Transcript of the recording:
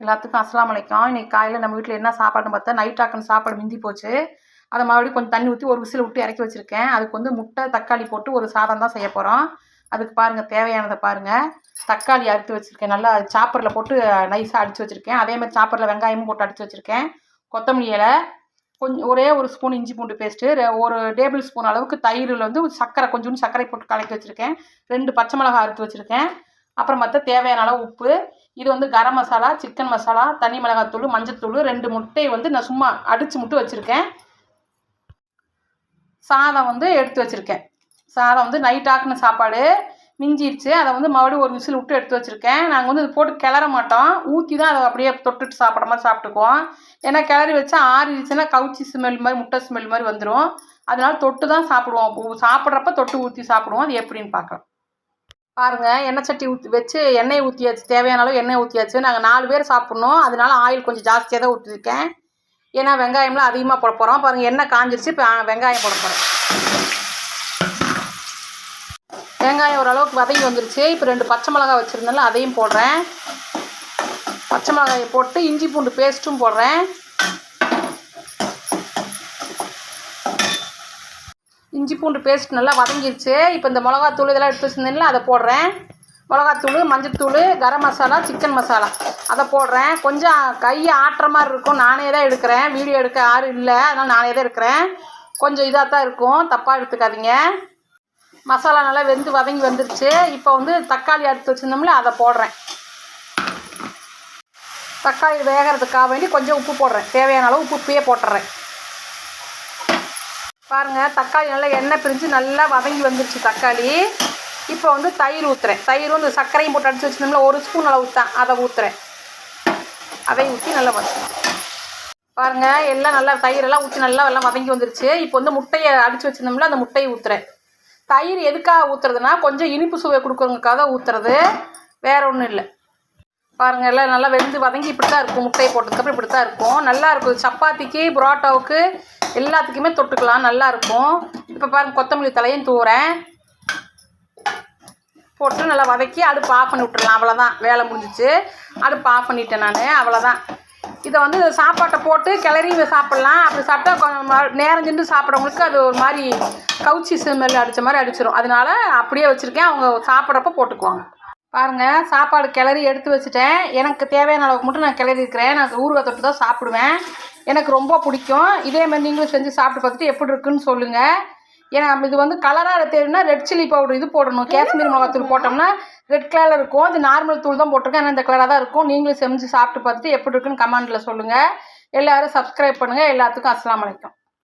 எல்லாத்துக்கும் அஸ்லாம் அலைக்கும். இன்றைக்கி காலையில் நம்ம வீட்டில் என்ன சாப்பாடுன்னு பார்த்தா நைட் ஆக்குன சாப்பாடு மிந்தி போச்சு. அதை மறுபடியும் கொஞ்சம் தண்ணி ஊற்றி ஒரு விசில் விட்டு இறக்கி வச்சுருக்கேன். அதுக்கு வந்து முட்டை தக்காளி போட்டு ஒரு சாதம் தான் செய்ய போகிறோம் அதுக்கு பாருங்கள் தேவையானதை பாருங்கள் தக்காளி அறுத்து வச்சுருக்கேன். நல்லா சாப்பரில் போட்டு நைஸாக அடித்து வச்சுருக்கேன். அதே மாதிரி சாப்பரில் வெங்காயமும் போட்டு அடித்து வச்சுருக்கேன். கொத்தமல்லி இலை கொஞ்சம் ஒரே ஒரு ஸ்பூன் இஞ்சி பூண்டு பேஸ்ட்டு ஒரு டேபிள் ஸ்பூன் அளவுக்கு தயிரில் வந்து சர்க்கரை கொஞ்சோண்டு சர்க்கரை போட்டு கலக்கி வச்சுருக்கேன். ரெண்டு பச்சை மிளகாய் அறுத்து வச்சுருக்கேன். அப்புறம் பார்த்தா தேவையான அளவு உப்பு இது வந்து கரம் மசாலா சிக்கன் மசாலா தனி மிளகாத்தூள் மஞ்சத்தூள் ரெண்டு முட்டையை வந்து நான் சும்மா அடித்து முட்டு வச்சுருக்கேன். சாதம் வந்து எடுத்து வச்சுருக்கேன். சாதம் வந்து நைட் ஆக்குன சாப்பாடு மிஞ்சிருச்சு. அதை வந்து மறுபடியும் ஒரு விசில் விட்டு எடுத்து வச்சுருக்கேன். நாங்கள் வந்து இது போட்டு கிளற மாட்டோம். ஊற்றி தான் அதை அப்படியே தொட்டுட்டு சாப்பிட்ற மாதிரி சாப்பிட்டுக்குவோம். ஏன்னா கிளறி வச்சா ஆறிடுச்சுன்னா கவுச்சி ஸ்மெல் மாதிரி முட்டை ஸ்மெல் மாதிரி வந்துடும் அதனால தொட்டு தான் சாப்பிடுவோம். சாப்பிட்றப்ப தொட்டு ஊற்றி சாப்பிடுவோம். அது எப்படின்னு பார்க்கலாம். பாருங்கள் எண்ணெய் சட்டி ஊற்றி வச்சு எண்ணெய் ஊற்றியாச்சு தேவையான அளவு எண்ணெய் ஊற்றியாச்சு நாங்கள் நாலு பேர் சாப்பிட்ணும். அதனால ஆயில் கொஞ்சம் ஜாஸ்தியாக தான் ஊற்றிருக்கேன் ஏன்னா வெங்காயம்லாம் அதிகமாக போட போகிறோம் பாருங்கள் எண்ணெய் காஞ்சிருச்சு. இப்போ வெங்காயம் போட போகிறோம் வெங்காயம் ஓரளவுக்கு வதங்கி வந்துருச்சு. இப்போ ரெண்டு பச்சை மிளகாய் வச்சுருந்தாலும் அதையும் போடுறேன். பச்சை மிளகாயை போட்டு இஞ்சி பூண்டு பேஸ்ட்டும் போடுறேன். இஞ்சி பூண்டு பேஸ்ட் நல்லா வதங்கிருச்சு. இப்போ இந்த மிளகாத்தூள் இதெல்லாம் எடுத்து வச்சுருந்தேன்ல அதை போடுறேன். மிளகாத்தூள் மஞ்சத்தூள் கரம் மசாலா சிக்கன் மசாலா. அதை போடுறேன். கொஞ்சம் கையை ஆட்டுற மாதிரி இருக்கும். நானே தான் எடுக்கிறேன். வீடியோ எடுக்க யாரும் இல்லை. அதனால் நானே தான் இருக்கிறேன் கொஞ்சம் இதாக தான் இருக்கும். தப்பாக எடுத்துக்காதீங்க. மசாலா நல்லா வெந்து வதங்கி வந்துருச்சு. இப்போ வந்து தக்காளி அறுத்து வச்சுருந்தோம்ல அதை போடுறேன். தக்காளி வேகிறதுக்காக வேண்டி கொஞ்சம் உப்பு போடுறேன். தேவையான அளவு உப்பு உப்பையே போட்டுறேன். பாருங்கள் தக்காளி நல்லா எண்ணெய் பிரிஞ்சு நல்லா வதங்கி வந்துருச்சு தக்காளி. இப்போ வந்து தயிர் ஊற்றுறேன் தயிர் வந்து சர்க்கரையும் போட்டு அடித்து வச்சுருந்தோம்ல ஒரு ஸ்பூன் அளவு தான் அதை ஊற்றுறேன் அதை ஊற்றி நல்லா வதக்கணும். பாருங்கள் எல்லாம் நல்லா தயிரெல்லாம் ஊற்றி நல்லா எல்லாம் வதங்கி வந்துருச்சு. இப்போ வந்து முட்டையை அடித்து வச்சுருந்தோம்ல அந்த முட்டையை ஊற்றுறேன் தயிர் எதுக்காக ஊற்றுறதுனா கொஞ்சம் இனிப்பு சுவை கொடுக்குறவங்களுக்காக ஊற்றுறது வேறு ஒன்றும் இல்லை. பாருங்கள் எல்லாம் நல்லா வெந்து வதங்கி இப்படி தான் இருக்கும். முட்டையை போட்டதுக்கப்புறம் இப்படி தான் இருக்கும். நல்லா இருக்கும் சப்பாத்திக்கு புரோட்டாவுக்கு எல்லாத்துக்குமே தொட்டுக்கலாம் நல்லாயிருக்கும். இப்போ பாருங்கள் கொத்தமல்லி தலையும் தூரேன் போட்டு நல்லா வதக்கி அடுப்பு ஆஃப் பண்ணி விட்டுறலாம் அவ்வளோதான் வேலை முடிஞ்சிச்சு. அடுப்பு ஆஃப் பண்ணிட்டேன் நான் அவ்வளோதான் இதை வந்து சாப்பாட்டை போட்டு கிளறி சாப்பிட்லாம். அப்படி சாப்பிட்டா கொஞ்சம் நேரம் சென்று சாப்பிட்றவங்களுக்கு அது ஒரு மாதிரி கவுச்சி ஸ்மெல் அடித்த மாதிரி அடிச்சிடும் அதனால அப்படியே வச்சுருக்கேன். அவங்க சாப்பிட்றப்ப போட்டுக்குவாங்க. பாருங்கள் சாப்பாடு கிளறி எடுத்து வச்சுட்டேன். எனக்கு தேவையான அளவுக்கு மட்டும் நான் கிளறி இருக்கிறேன். நான் ஊறுகாய் தொட்டு தான் சாப்பிடுவேன். எனக்கு ரொம்ப பிடிக்கும். இதே மாதிரி நீங்களும் செஞ்சு சாப்பிட்டு பார்த்துட்டு எப்படி இருக்குன்னு சொல்லுங்கள் ஏன்னா இது வந்து கலராக தெரியும்னா ரெட் சில்லி பவுடர் இது போடணும். காஷ்மீர் மிளகாத்தூள் போட்டோம்னா ரெட் கலரில் இருக்கும். அது நார்மல் தூள் தான் போட்டிருக்கேன். ஆனால் இந்த கலராக தான் இருக்கும். நீங்களும் செஞ்சு சாப்பிட்டு பார்த்துட்டு எப்படி இருக்குன்னு கமெண்டில் சொல்லுங்கள் எல்லோரும் சப்ஸ்கிரைப் பண்ணுங்கள் எல்லாத்துக்கும் அஸ்லாம் வலைக்கம்